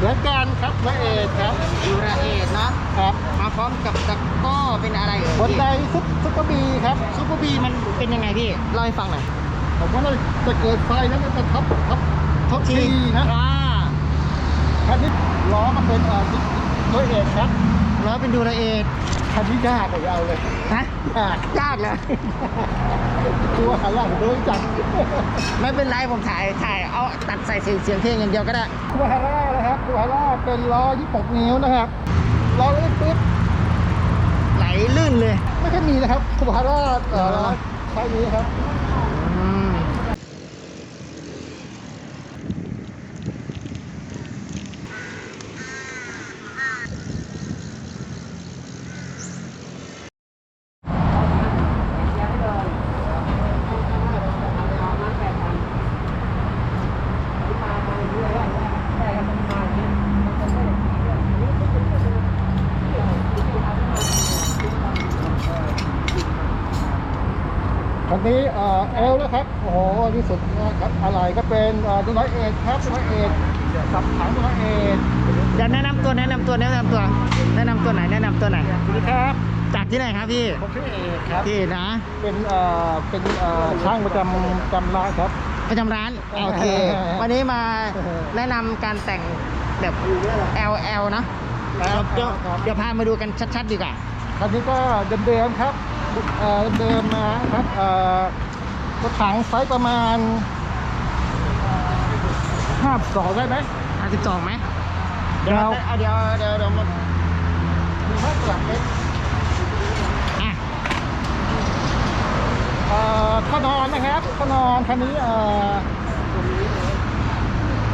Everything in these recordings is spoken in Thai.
เหมือนกันครับละเอียดครับยูราเอทเนาะครับมาพร้อมกับตะกร้อเป็นอะไรเอ่ยบนไดซุปซุปเปอร์บีครับซูเปอร์บีมันเป็นยังไงพี่เล่าให้ฟังหน่อยผมว่าเราจะเกิดไฟแล้วมันจะท็อปท็อปท็อปทีนะอ่าคันนี้ล้อมันเป็นเอ่อละเอียดครับล้อเป็นยูราเอท คันนี้ยากเลยเอาเลยฮะยากยากเลยตัวขันหลังโดยจังไม่เป็นไรผมถ่ายถ่ายเอาตัดใส่เสียงเสียงเพลงอย่างเดียวก็ได้คูฮาร่านะครับคูฮาร่าเป็นล้อ26นิ้วนะครับล้อเล็กปิ๊บไหลลื่นเลย ไม่ค่อยมีนะครับคูฮาร่าเอ่อเหรอไซส์นี้ครับ อืมคันนี้ เอ่อเอลนะครับ โอ้โหที่สุดนะครับอะไรก็เป็นเอ่อดูน้อยเอ็ดครับดูน้อยเอ็ดสับถังดูน้อยเอ็ดเดี๋ยวแนะนำตัวแนะนำตัวแนะนำตัว แนะนำตัวไหนแนะนำตัวไหนสวัสดีครับจากที่ไหนครับพี่ผมชื่อเอกครับพี่นะ เป็นเอ่อเป็นเอ่อช่างประจำจำร้านครับ ประจำร้านโอเค วันนี้มาแนะนำการแต่งแบบ LL เนอะครับเดี๋ยวครับเดี๋ยวพามาดูกันชัดๆดีกว่าคันนี้ก็เดิมๆครับเอ่อเดิมๆนะครับเอ่อ กระถังไซส์ประมาณห้าสองได้ไหม52ไหมเดี๋ยวเราเอาเดี๋ยวเดี๋ยวเดี๋ยวมามีห้าสองเมตรอะเอ่อข้อนอนนะครับข้อนอนคันนี้เอ่อ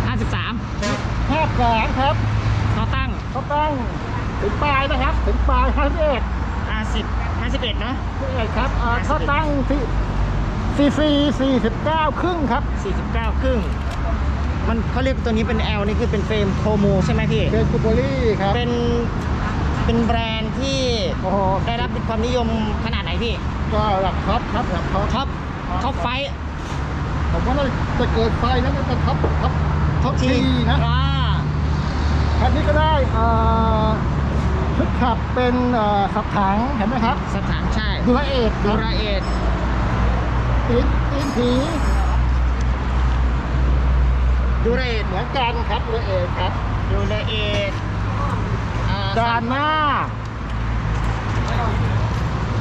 53ห้าแสนครับเขาตั้งเขาตั้งถึงปลายนะครับ ถึงปลายห้าสิบเอ็ด50 51เนอะสิบเอ็ดครับเอ่อเขาตั้งที่ สี่สี่สี่สิบเก้าครึ่งครับ49ครึ่ง มันเขาเรียกตัวนี้เป็น L นี่คือเป็นเฟรมโคโมใช่ไหมพี่ เป็นคูโบลี่ครับ เป็น เป็นแบรนด์ที่โอ้โหได้รับความนิยมขนาดไหนพี่ ก็หลักท็อปครับหลักท็อปท็อปท็อปไฟท์ผมว่าเราจะเกิดไฟแล้วมันจะท็อปท็อปท็อปทีนะอ่าคันนี้ก็ได้เอ่อชุดขับเป็นเอ่อขับถังเห็นไหมครับสถานใช่ดูละเอียดดูราเอท ตีนตีนผีดูราเอทเหมือนกันครับดูละเอียดครับดูราเอทอ่าด้านหน้า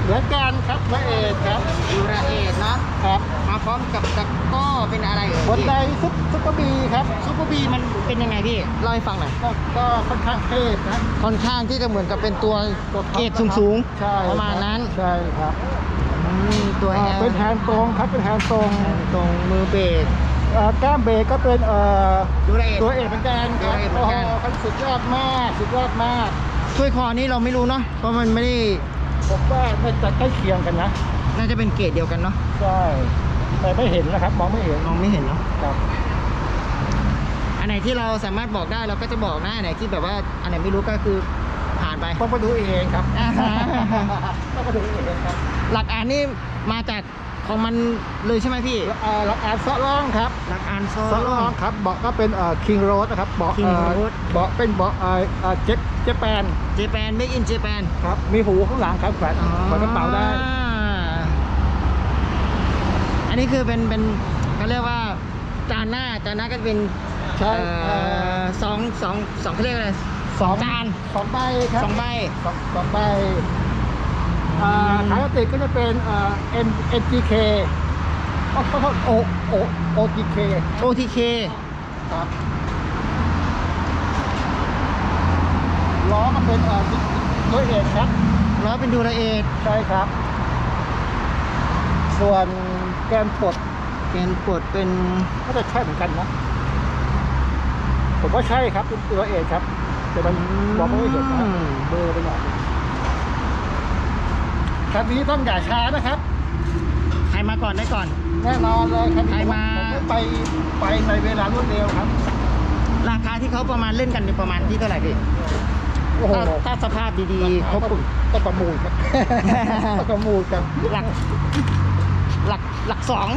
เหมือนกันครับละเอียดครับดูราเอทเนาะครับมาพร้อมกับตะกร้อเป็นอะไรเอ่ยบนไดซุปซุปเปอร์บีครับซูเปอร์บีมันเป็นยังไงพี่เล่าให้ฟังหน่อยก็ก็ค่อนข้างเทพนะค่อนข้างที่จะเหมือนกับเป็นตัวตัวท็อปเกรดสูงใช่ๆประมาณนั้นใช่ครับอื มตัวอ่า L เป็นแฮนด์ตรงครับเป็นแฮนด์ตรงตรงมือเบรกเอ่อแก้มเบรกก็เป็นเอ่อดูราเอทตัวเอกเหมือนกันครับตัวเอกเหมือนกัน โโหสุดยอดมากสุดยอดมาก ถ้วยคอนี่เราไม่รู้เนาะเพราะมันไม่ได้ผมว่าน่าจะใกล้เคียงกันนะน่าจะเป็นเกรดเดียวกันเนาะใช่แต่ไม่เห็นนะครับมองไม่เห็นมองไม่เห็นเนาะครับ อันไหนที่เราสามารถบอกได้เราก็จะบอกนะอันไหนที่แบบว่าอันไหนไม่รู้ก็คือ ผ่านไปต้องไปดูเองครับอ่าฮะ ต้องไปดูเองครับหลักอ่านนี่มาจากของมันเลยใช่ไหมพี่ เอ่อเราอ่านซอล่องครับหลักอ่านโซซอล่องครับเบาะก็เป็นเอ่อคิงโรสนะครับเบาะ King เอ่อ Road เบาะเป็นเบาะเอ่อเอ่อเจ็ตเจแปนเจแปนเมกอินเจแปนครับมีหูข้างหลังครับแขวนแขวนกระเป๋าได้อันนี้คือเป็นเป็นเขาเรียกว่าจานหน้าจานหน้าก็จะเป็นใช่เอ่เอ่ออสองสองสองเขาเรียกอะไร สองจานสองใบครับสองใบสองสองใบอ่าขายปกติก็จะเป็นเอ่อ N NGK ขอโทษ O O OTK OTK ครับล้อมันเป็นเอ่อตัวเอกครับล้อเป็นดูราเอทใช่ครับ ส่วนแกนปลดเกนปลดเป็นก็จะใช่เหมือนกันนะผมว่าใช่ครับเป็นตัวเอกครับ แต่มันมองไม่เห็นนะเบลอร์ไปหน่อยครับนี้ต้องอย่าช้านะครับ ใครมาก่อนได้ก่อน แน่นอนเลยครับใครมาผไปไปในเวลารวดเร็วครับ ราคาที่เขาประมาณเล่นกันอยู่ประมาณที่เท่าไหร่พี่โอ้โหถ้าถ้าสภาพดีๆครบ ต้องต้องประมูลครับ ต้องประมูลครับหลัก หลักหลักสอง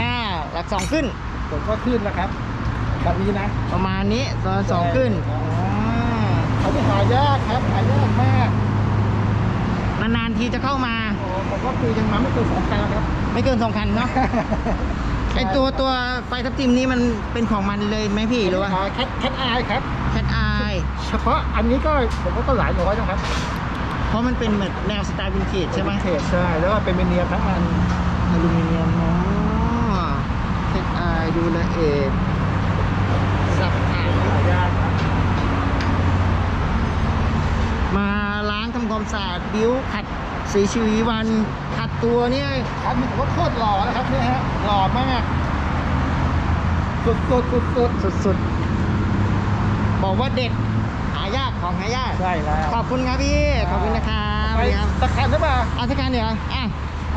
อ่าหลักสองขึ้น ผมก็ขึ้นนะครับคคันนี้นะ ประมาณนี้ตอนสองขึ้น อ๋อ เขาจะหายากครับหายากมากนานๆทีจะเข้ามาโอ้ผมว่าคือยังมาไม่เกินสองคันครับ ไม่เกินสองคันเนาะไอตัวตัวไฟทับทิมนี้มันเป็นของมันเลยไหมพี่หรือว่าแคทแคทอายครับแคทอายเฉพาะอันนี้ก็ผมว่าก็หลายร้อยนะครับเพราะมันเป็นเหมือนแนวสไตล์วินเทจใช่ไหมเทจใช่แล้วก็เป็นเมเนียมทั้งอันอลูมิเนียมอ๋อแคทอายดูละเอียดสับอ่างหายากครับ มา ล้างทำความสะอาดบิ้วขัดสีชีวีวันขัดตัวเนี่ยคันนี้ผมว่าโคตรหล่อนะครับเนี่ยฮะหล่อมากสุดสุดสุดสุดสุดๆบอกว่าเด็ดหายากของหายากใช่แล้วขอบคุณครับพี่ขอบคุณนะครับไปครับตะคันหรือเปล่าเอาสักคันเดี๋ยวอะอ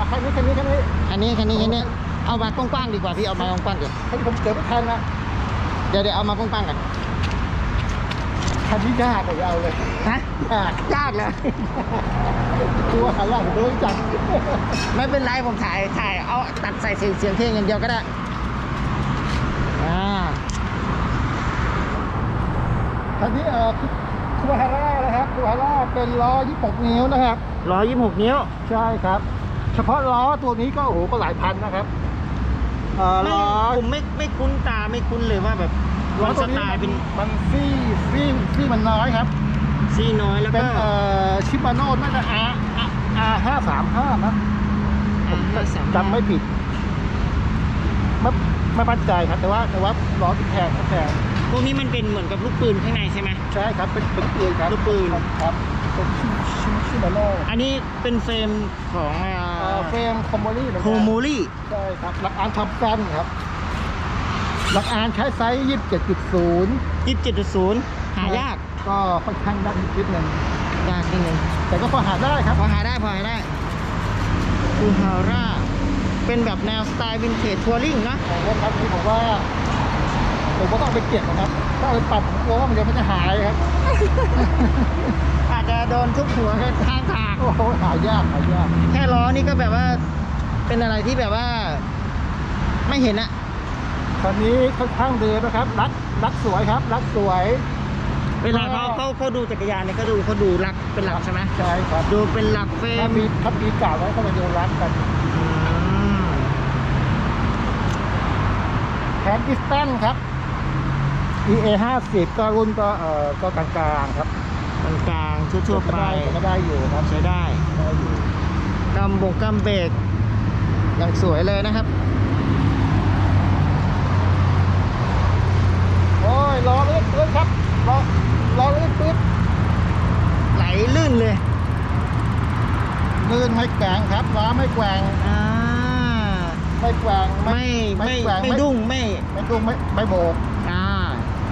ะคันนี้คันนี้คันนี้คันนี้คันนี้คันนี้เอามากว้างๆดีกว่าพี่เอามากว้างๆเดี๋ยวคันนี้ผมเกิดไม่ทันนะเดี๋ยวเดี๋ยวเอามากว้างๆกัน คันนี้ยากกว่าจะเอาเลยฮะยากยากเลยตัวคันแรกผมรู้จักไม่เป็นไรผมถ่ายถ่ายเอาตัดใส่เสียงเสียงเพลงอย่างเดียวก็ได้อ่าคันนี้เอ่อคูฮาร่านะครับคูฮาร่าเป็นล้อ26นิ้วนะครับร้อยยี่สิบหกนิ้ว ใช่ครับ เฉพาะล้อตัวนี้ก็โอ้โหก็หลายพันนะครับเอ่อไม่ล้อผมไม่ไม่คุ้นตาไม่คุ้นเลยว่าแบบ ล้อมันตัสวนี้ไตล์เป็นมันซี่ซี่ซี่มันน้อยครับ ซีน้อยแล้วเป็ก็นเอ่อชิบาโน่น่าจะ R R ห้าสามห้านะผม R535 จำไม่ผิดไม่ไม่มั่นใจครับ แต่ว่าแต่ว่าล้อที่แพงก็แพงพวกนี้มันเป็นเหมือนกับลูกปืนข้างในใช่ไหมใช่ครับเป็นเป็นปืนครับลูกปืนครับเป็นชิชิชิบาโน่อันนี้เป็นเฟรมของเอ่อเฟรมคอมโมลี่เหมือนโฮกันโมลี่ใช่ครับหลักอานทำกันครับ หลักอานใช้ไซส์ยี่สิบเจ็ดจุดศูนย์ยี่สิบเจ็ดจุดศูนย์หายากก็ค่อนข้างยากนิดนึงยากนิดนึงแต่ก็พอหาได้ครับ พอหาได้พอหาได้คูฮาร่าเป็นแบบแนวสไตล์วินเทจทัวริงนะแต่ว่าครับนี้ผมว่าผมก็ต้องไปเก็บนะครับถ้าเอาไปปรับผมกลัวว่ามันเดี๋ยวมันจะหายครับ อาจจะโดนทุบหัวกันข้างทาง โอ้โหหายากหายากแค่ล้อนี่ก็แบบว่าเป็นอะไรที่แบบว่า ไม่เห็นอะ คันนี้ค่อนข้างเดิมนะครับ รักรักสวยครับ รักสวย เวลาเขาเขาเขาดูจักรยานเนี่ยเขาดูเขาดูหลักเป็นหลักใช่ไหมใช่ครับดูเป็นหลักเฟรถ้ามมีถ้ามีเก่าไว้ก็มาดูรักกันอืมแผนดิสตันครับ EA 50ก็รุ่นก็เอ่อก็กลางๆครับกลางๆทั่วๆไปก็ได้อยู่ครับใช้ได้ได้อยู่กำบงกำเบรกอย่างสวยเลยนะครับ โอ้ย ล้อเลื่อนปื๊ดครับล้อล้อเลื่อนปื๊ดไหลลื่นเลยลื่นไม่แกว่งครับล้อไม่แกว่งอ่าไม่แกว่งไม่ไม่แกว่งไม่ดุ้งไม่ไม่ดุ้งไม่ไม่โบกอ่า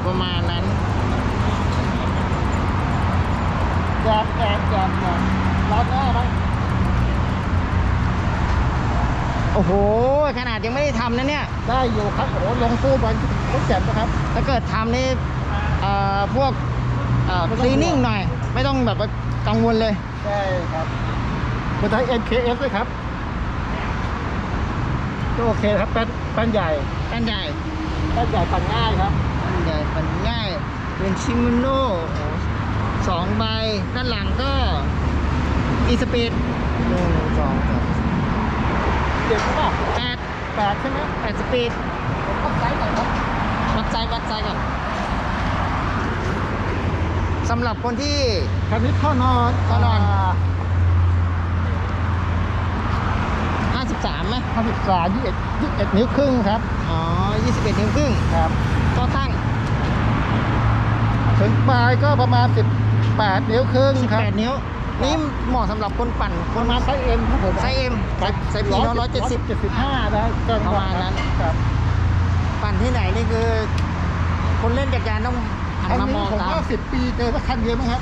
ประมาณนั้นแกมแกมแกมแกมล้อหน้าไหมโอ้โห ขนาดยังไม่ได้ทำนะเนี่ย ได้อยู่ครับโอ้โหลงตู้บอลรถเจ็บนะครับ ถ้าเกิดทำนี่เอ่อพวกเอ่อไม่คต้องลีนิ่งห่วงหน่อย ไม่ต้องแบบว่ากังวลเลย ใช่ครับมาใช้ MKS ด้วยครับก็โอเคครับแป้นแป้นใหญ่ด้านใหญ่แป้นใหญ่ปั่นง่ายครับด้านใหญ่ปันง่าย เป็นชิมโน่สองใบ ด้านหลังก็อีสปีดหนึ่งสองสาม เจ็บป่ะแปดแปดใช่ไหมแปดสปีดผมก็ไซส์หน่อยครับวัดใจวัดใจก่อนสำหรับคนที่คันนี้ท่อนอนท่อนอนา53ไหมห้าสิบสามยี่สิบเอ็ดยี่สิบเอ็ดนิ้วครึ่งครับ อ๋อ21นิ้วครึ่งครับก็ตั้ง ถึงปลายก็ประมาณสิบแปดนิ้วครึ่งครับ18นิ้ว นี่เหมาะสำหรับคนปั่นคปนระมาณไซส์เอ็มครับผมไซส์ M ไซส์ P เนอะ170เจ็ดสิบห้าได้ก็ประมาณนั้น ครับปั่นที่ไหนนี่คือ คนเล่นจักรยานต้องหันคันมามนี้องผมตามว่าสิบปีเจอสักคันเดียวมั้งครับ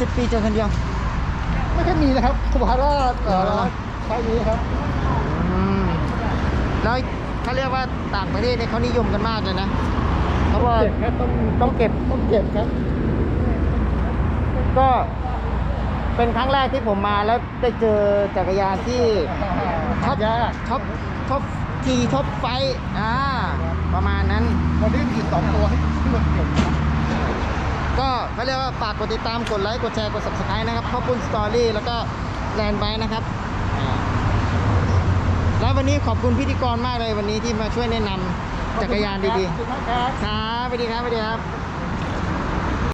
สิบปีเจอคนเดียว ไม่ค่อยมีนะครับคูบาร่าเอ่อเหรอไซส์นี้ครับ อืมแล้วเขาเรียกว่าต่างประเทศเนี่ยเขานิยมกันมากเลยนะเขาบอกเก็บครับต้องต้องเก็บต้องเก็บครับ ก็ เป็นครั้งแรกที่ผมมาแล้วได้เจอจักรยานที่หายากเขาเขาทีท็อปไฟอ่าประมาณนั้นวันนี้ผิดสองตัวให้ที่มันเก่งนะก็เขาเรียกว่าฝากกดติดตามกดไลค์กดแชร์กด subscribe นะครับขอบคุณสตอรี่แล้วก็แลนด์ไบนะครับอ่าแล้ววันนี้ขอบคุณพิธีกรมากเลยวันนี้ที่มาช่วยแนะนำจักรยานดีขอบคุณมากครับๆครับสวัสดีครับสวัสดีครับ